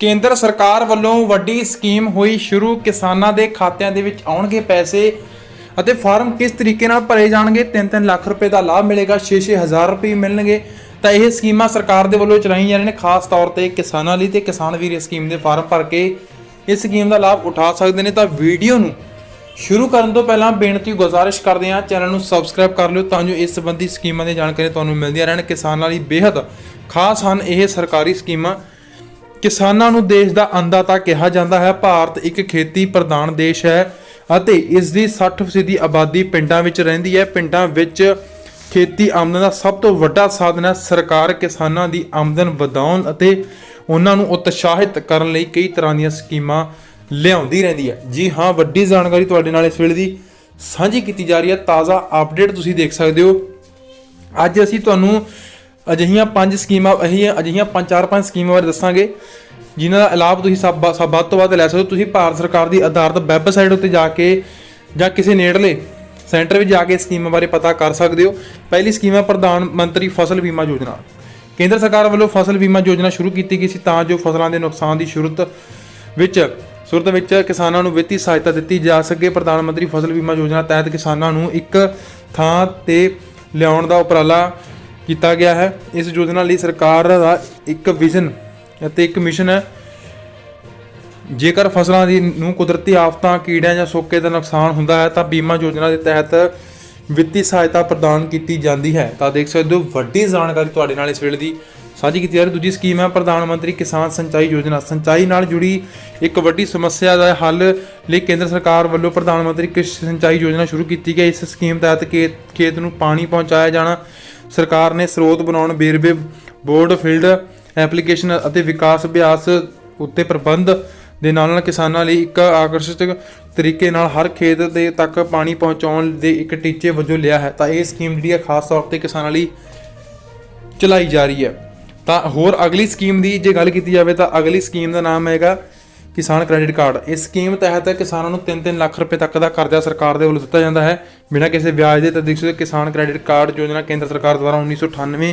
ਕੇਂਦਰ ਸਰਕਾਰ ਵੱਲੋਂ ਵੱਡੀ ਸਕੀਮ ਹੋਈ ਸ਼ੁਰੂ, ਕਿਸਾਨਾਂ ਦੇ ਖਾਤਿਆਂ ਦੇ ਵਿੱਚ ਆਉਣਗੇ ਪੈਸੇ ਅਤੇ ਫਾਰਮ ਕਿਸ ਤਰੀਕੇ ਨਾਲ ਭਰੇ ਜਾਣਗੇ? 3-3 ਲੱਖ ਰੁਪਏ ਦਾ ਲਾਭ ਮਿਲੇਗਾ 6-6 ਹਜ਼ਾਰ ਰੁਪਏ ਮਿਲਣਗੇ। ਤਾਂ ਇਹ ਸਕੀਮਾਂ ਸਰਕਾਰ ਦੇ ਵੱਲੋਂ ਚਲਾਈਆਂ ਜਾ ਰਹੀਆਂ ਨੇ, ਖਾਸ ਤੌਰ ਤੇ ਕਿਸਾਨਾਂ ਲਈ ਤੇ ਕਿਸਾਨ ਵੀਰ ਇਸ ਸਕੀਮ ਦੇ ਫਾਰਮ ਭਰ ਕੇ ਇਸ ਸਕੀਮ ਦਾ ਲਾਭ ਉਠਾ ਸਕਦੇ ਨੇ। ਤਾਂ ਵੀਡੀਓ ਨੂੰ ਸ਼ੁਰੂ ਕਰਨ ਤੋਂ ਪਹਿਲਾਂ ਬੇਨਤੀ, ਗੁਜ਼ਾਰਿਸ਼ ਕਰਦੇ ਹਾਂ, ਚੈਨਲ ਨੂੰ ਸਬਸਕ੍ਰਾਈਬ ਕਰ ਲਿਓ ਤਾਂ ਜੋ ਇਸ ਸੰਬੰਧੀ ਸਕੀਮਾਂ ਦੀ ਜਾਣਕਾਰੀ ਤੁਹਾਨੂੰ ਮਿਲਦੀਆਂ ਰਹਿਣ। ਕਿਸਾਨਾਂ ਲਈ ਬੇहद ਖਾਸ ਹਨ ਇਹ ਸਰਕਾਰੀ ਸਕੀਮਾਂ। ਕਿਸਾਨਾਂ ਨੂੰ ਦੇਸ਼ ਦਾ ਅੰਨਦਾਤਾ ਕਿਹਾ ਜਾਂਦਾ ਹੈ। ਭਾਰਤ ਇੱਕ ਖੇਤੀ ਪ੍ਰਧਾਨ ਦੇਸ਼ ਹੈ ਅਤੇ ਇਸ ਦੀ 60% ਦੀ ਆਬਾਦੀ ਪਿੰਡਾਂ ਵਿੱਚ ਰਹਿੰਦੀ ਹੈ। ਪਿੰਡਾਂ ਵਿੱਚ ਖੇਤੀ ਆਮਦਨ ਦਾ ਸਭ ਤੋਂ ਵੱਡਾ ਸਾਧਨ ਹੈ। ਸਰਕਾਰ ਕਿਸਾਨਾਂ ਦੀ ਆਮਦਨ ਵਧਾਉਣ ਅਤੇ ਉਹਨਾਂ ਨੂੰ ਉਤਸ਼ਾਹਿਤ ਕਰਨ ਲਈ ਕਈ ਤਰ੍ਹਾਂ ਦੀਆਂ ਸਕੀਮਾਂ ਲਿਆਉਂਦੀ ਰਹਿੰਦੀ ਹੈ। ਜੀ ਹਾਂ, ਵੱਡੀ ਜਾਣਕਾਰੀ ਤੁਹਾਡੇ ਨਾਲ ਇਸ ਵੇਲੇ ਦੀ ਸਾਂਝੀ ਕੀਤੀ ਜਾ ਰਹੀ ਹੈ। ਤਾਜ਼ਾ ਅਪਡੇਟ ਤੁਸੀਂ ਦੇਖ ਸਕਦੇ ਹੋ। ਅੱਜ ਅਸੀਂ ਤੁਹਾਨੂੰ ਅਜਿਹੀਆਂ ਪੰਜ ਸਕੀਮਾਂ ਅਜਿਹੀਆਂ ਅਜਿਹੀਆਂ ਪੰਜ, ਚਾਰ, ਪੰਜ ਸਕੀਮਾਂ ਬਾਰੇ ਦੱਸਾਂਗੇ, ਜਿਨ੍ਹਾਂ ਦਾ ਲਾਭ ਤੁਸੀਂ ਸਭ ਸਭ ਵੱਧ ਤੋਂ ਵੱਧ ਲੈ ਸਕਦੇ ਹੋ। ਤੁਸੀਂ ਭਾਰਤ ਸਰਕਾਰ ਦੀ ਆਧਾਰਿਤ ਵੈਬਸਾਈਟ ਉੱਤੇ ਜਾ ਕੇ ਜਾਂ ਕਿਸੇ ਨੇੜਲੇ ਸੈਂਟਰ ਵਿੱਚ ਜਾ ਕੇ ਸਕੀਮਾਂ ਬਾਰੇ ਪਤਾ ਕਰ ਸਕਦੇ ਹੋ। ਪਹਿਲੀ ਸਕੀਮ ਹੈ ਪ੍ਰਧਾਨ ਮੰਤਰੀ ਫਸਲ ਬੀਮਾ ਯੋਜਨਾ। ਕੇਂਦਰ ਸਰਕਾਰ ਵੱਲੋਂ ਫਸਲ ਬੀਮਾ ਯੋਜਨਾ ਸ਼ੁਰੂ ਕੀਤੀ ਗਈ ਸੀ ਤਾਂ ਜੋ ਫਸਲਾਂ ਦੇ ਨੁਕਸਾਨ ਦੀ ਸ਼ੁਰੂਤ ਵਿੱਚ, ਸੁਰਤ ਵਿੱਚ ਕਿਸਾਨਾਂ ਨੂੰ ਵਿੱਤੀ ਸਹਾਇਤਾ ਦਿੱਤੀ ਜਾ ਸਕੇ। ਪ੍ਰਧਾਨ ਮੰਤਰੀ ਫਸਲ ਬੀਮਾ ਯੋਜਨਾ ਤਹਿਤ ਕਿਸਾਨਾਂ ਨੂੰ ਇੱਕ ਥਾਂ ਤੇ ਲਿਆਉਣ ਦਾ ਉਪਰਾਲਾ ਕੀਤਾ ਗਿਆ ਹੈ। ਇਸ ਯੋਜਨਾ ਲਈ ਸਰਕਾਰ ਦਾ ਇੱਕ ਵਿਜ਼ਨ ਅਤੇ ਇੱਕ ਮਿਸ਼ਨ ਹੈ। ਜੇਕਰ ਫਸਲਾਂ ਦੀ ਨੂੰ ਕੁਦਰਤੀ ਆਫਤਾਂ, ਕੀੜਿਆਂ ਜਾਂ ਸੋਕੇ ਦਾ ਨੁਕਸਾਨ ਹੁੰਦਾ ਹੈ, ਤਾਂ ਬੀਮਾ ਯੋਜਨਾ ਦੇ ਤਹਿਤ ਵਿੱਤੀ ਸਹਾਇਤਾ ਪ੍ਰਦਾਨ ਕੀਤੀ ਜਾਂਦੀ ਹੈ। ਤਾਂ ਦੇਖ ਸਕਦੇ ਹੋ, ਵੱਡੀ ਜਾਣਕਾਰੀ ਤੁਹਾਡੇ ਨਾਲ ਇਸ ਵੇਲੇ ਦੀ ਸਾਂਝੀ ਕੀਤੀ ਜਾ ਰਹੀ ਦੂਜੀ ਸਕੀਮ ਹੈ ਪ੍ਰਧਾਨ ਮੰਤਰੀ ਕਿਸਾਨ ਸਿੰਚਾਈ ਯੋਜਨਾ। ਸਿੰਚਾਈ ਨਾਲ ਜੁੜੀ ਇੱਕ ਵੱਡੀ ਸਮੱਸਿਆ ਦਾ ਹੱਲ ਲਈ ਕੇਂਦਰ ਸਰਕਾਰ ਵੱਲੋਂ ਪ੍ਰਧਾਨ ਮੰਤਰੀ ਕ੍ਰਿਸ਼ੀ ਸਿੰਚਾਈ ਯੋਜਨਾ ਸ਼ੁਰੂ ਕੀਤੀ ਗਈ ਇਸ ਸਕੀਮ ਤਹਿਤ ਖੇਤ ਖੇਤ ਨੂੰ ਪਾਣੀ ਪਹੁੰਚਾਇਆ ਜਾਣਾ, ਸਰਕਾਰ ਨੇ ਸਰੋਤ ਬਣਾਉਣ ਵੇਰਵੇ, ਬੋਰਡ, ਫੀਲਡ ਐਪਲੀਕੇਸ਼ਨ ਅਤੇ ਵਿਕਾਸ ਅਭਿਆਸ ਉੱਤੇ ਪ੍ਰਬੰਧ ਦੇ ਨਾਲ ਨਾਲ ਕਿਸਾਨਾਂ ਲਈ ਇੱਕ ਆਕਰਸ਼ਕ ਤਰੀਕੇ ਨਾਲ ਹਰ ਖੇਤ ਦੇ ਤੱਕ ਪਾਣੀ ਪਹੁੰਚਾਉਣ ਦੇ ਇੱਕ ਟੀਚੇ ਵਜੋਂ ਲਿਆ ਹੈ। ਤਾਂ ਇਹ ਸਕੀਮ ਜਿਹੜੀ ਹੈ, ਖਾਸ ਤੌਰ ਤੇ ਕਿਸਾਨਾਂ ਲਈ ਚਲਾਈ ਜਾ ਰਹੀ ਹੈ। ਤਾਂ ਹੋਰ ਅਗਲੀ ਸਕੀਮ ਦੀ ਜੇ ਗੱਲ ਕੀਤੀ ਜਾਵੇ ਤਾਂ ਅਗਲੀ ਸਕੀਮ ਦਾ ਨਾਮ ਹੈਗਾ ਕਿਸਾਨ ਕ੍ਰੈਡਿਟ ਕਾਰਡ ਇਸ ਸਕੀਮ ਤਹਿਤ ਕਿਸਾਨਾਂ ਨੂੰ 3-3 ਲੱਖ ਰੁਪਏ ਤੱਕ ਦਾ ਕਰਜ਼ਾ ਸਰਕਾਰ ਦੇ ਵੱਲੋਂ ਦਿੱਤਾ ਜਾਂਦਾ ਹੈ। ਬਿਨਾਂ ਕਿਸੇ ਵਿਆਜ ਦੇ ਤਦਿਕਸ ਕਿਸਾਨ ਕ੍ਰੈਡਿਟ ਕਾਰਡ ਯੋਜਨਾ ਕੇਂਦਰ ਸਰਕਾਰ ਦੁਆਰਾ 1998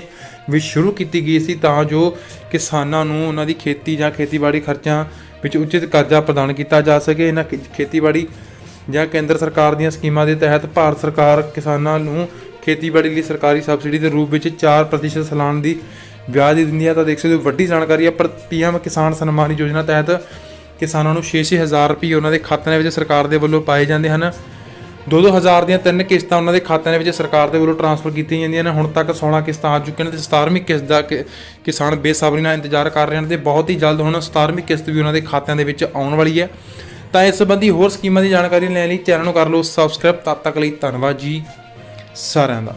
ਵਿੱਚ ਸ਼ੁਰੂ ਕੀਤੀ ਗਈ ਸੀ ਤਾਂ ਜੋ ਕਿਸਾਨਾਂ ਨੂੰ ਉਹਨਾਂ ਦੀ ਖੇਤੀ ਜਾਂ ਖੇਤੀਬਾੜੀ ਖਰਚਿਆਂ ਵਿੱਚ ਉਚਿਤ ਕਰਜ਼ਾ ਪ੍ਰਦਾਨ ਕੀਤਾ ਜਾ ਸਕੇ। ਇਹਨਾਂ ਖੇ- ਖੇਤੀਬਾੜੀ ਜਾਂ ਕੇਂਦਰ ਸਰਕਾਰ ਦੀਆਂ ਸਕੀਮਾਂ ਦੇ ਤਹਿਤ ਭਾਰਤ ਸਰਕਾਰ ਕਿਸਾਨਾਂ ਨੂੰ ਖੇਤੀਬਾੜੀ ਲਈ ਸਰਕਾਰੀ ਸਬਸਿਡੀ ਦੇ ਰੂਪ ਵਿੱਚ 4% ਸਾਲਾਨਾ ਦੀ ਵਿਆਜ ਦੀ ਦਿੰਦੀ ਹੈ ਤਾਂ ਦੇਖ ਸਕਦੇ ਹੋ, ਵੱਡੀ ਜਾਣਕਾਰੀ ਹੈ ਪਰ ਪੀਐਮ ਕਿਸਾਨ ਸਨਮਾਨ ਯੋਜਨਾ ਤਹਿਤ ਕਿਸਾਨਾਂ ਨੂੰ 6-6 ਹਜ਼ਾਰ ਰੁਪਏ ਉਹਨਾਂ ਦੇ ਖਾਤਿਆਂ ਦੇ ਵਿੱਚ ਸਰਕਾਰ ਦੇ ਵੱਲੋਂ ਪਾਏ ਜਾਂਦੇ ਹਨ। 2-2 ਹਜ਼ਾਰ ਦੀਆਂ ਤਿੰਨ ਕਿਸ਼ਤਾਂ ਉਹਨਾਂ ਦੇ ਖਾਤਿਆਂ ਦੇ ਵਿੱਚ ਸਰਕਾਰ ਦੇ ਵੱਲੋਂ ਟ੍ਰਾਂਸਫਰ ਕੀਤੀਆਂ ਜਾਂਦੀਆਂ ਨੇ। ਹੁਣ ਤੱਕ 16 ਕਿਸ਼ਤਾਂ ਆ ਚੁੱਕੀਆਂ ਨੇ ਤੇ 17ਵੀਂ ਕਿਸ਼ਤ ਦਾ ਕਿ- ਕਿਸਾਨ ਬੇਸਬਰੀ ਨਾਲ ਇੰਤਜ਼ਾਰ ਕਰ ਰਹੇ ਹਨ ਤੇ ਬਹੁਤ ਹੀ ਜਲਦ ਹੁਣ 17ਵੀਂ ਕਿਸ਼ਤ ਵੀ ਉਹਨਾਂ ਦੇ ਖਾਤਿਆਂ ਦੇ ਵਿੱਚ ਆਉਣ ਵਾਲੀ ਹੈ। ਤਾਂ ਇਸ ਸੰਬੰਧੀ ਹੋਰ ਸਕੀਮਾਂ ਦੀ ਜਾਣਕਾਰੀ ਲੈਣ ਲਈ ਚੈਨਲ ਨੂੰ ਕਰ ਲਓ ਸਬਸਕ੍ਰਾਈਬ। ਤਦ ਤੱਕ ਲਈ ਧੰਨਵਾਦ ਜੀ। ਸਾਰਿਆਂ ਦਾ।